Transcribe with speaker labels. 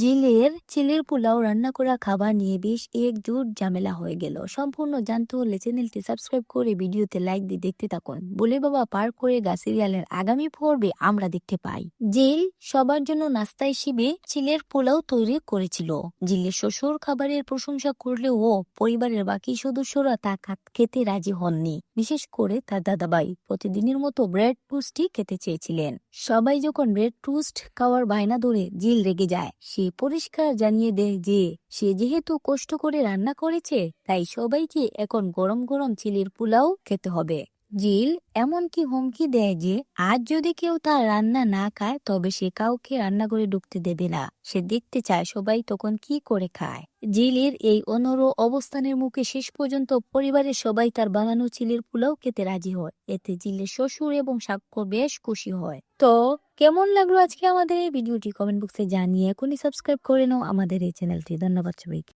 Speaker 1: জিলের চিলের পোলাও রান্না করা খাবার নিয়ে বেশ একজোট ঝামেলা হয়ে গেল। সম্পূর্ণ জানতে হলে চ্যানেলটি সাবস্ক্রাইব করে ভিডিওতে লাইক দিয়ে দেখতে থাকুন। বলে বাবা পার করে গা সিরিয়ালের আগামী পর্বে আমরা দেখতে পাই। জিল সবার জন্য নাস্তা হিসেবে চিলের পোলাও তৈরি করেছিল। জিলের শ্বশুর খাবারের প্রশংসা করলেও পরিবারের বাকি সদস্যরা তা খেতে রাজি হননি। বিশেষ করে তার দাদাবাই প্রতিদিনের মতো ব্রেড টুস্টই খেতে চেয়েছিলেন। সবাই যখন ব্রেড টুস্ট খাওয়ার বায়না ধরে জিল রেগে যায়, সে পরিষ্কার জানিয়ে দেয় যে, সে যেহেতু কষ্ট করে রান্না করেছে, তাই সবাইকে এখন গরম গরম চিলের পোলাও খেতে হবে। জিল এমনকি হুমকি দেয় যে, আজ যদি কেউ তার রান্না না খায়, তবে সে কাউকে রান্না করে ঢুকতে দেবে না। সে দেখতে চায় সবাই তখন কি করে খায়। জিলের এই অনর অবস্থানের মুখে শেষ পর্যন্ত পরিবারের সবাই তার বানানো চিলের পোলাও খেতে রাজি হয়। এতে জিলের শ্বশুর এবং সাক্ষ্য বেশ খুশি হয়। তো, কেমন লাগল আজকে আমাদের এই ভিডিওটি? কমেন্ট বক্সে জানিয়ে এখনই সাবস্ক্রাইব করে নাও আমাদের এই চ্যানেলটি। ধন্যবাদ সবাইকে।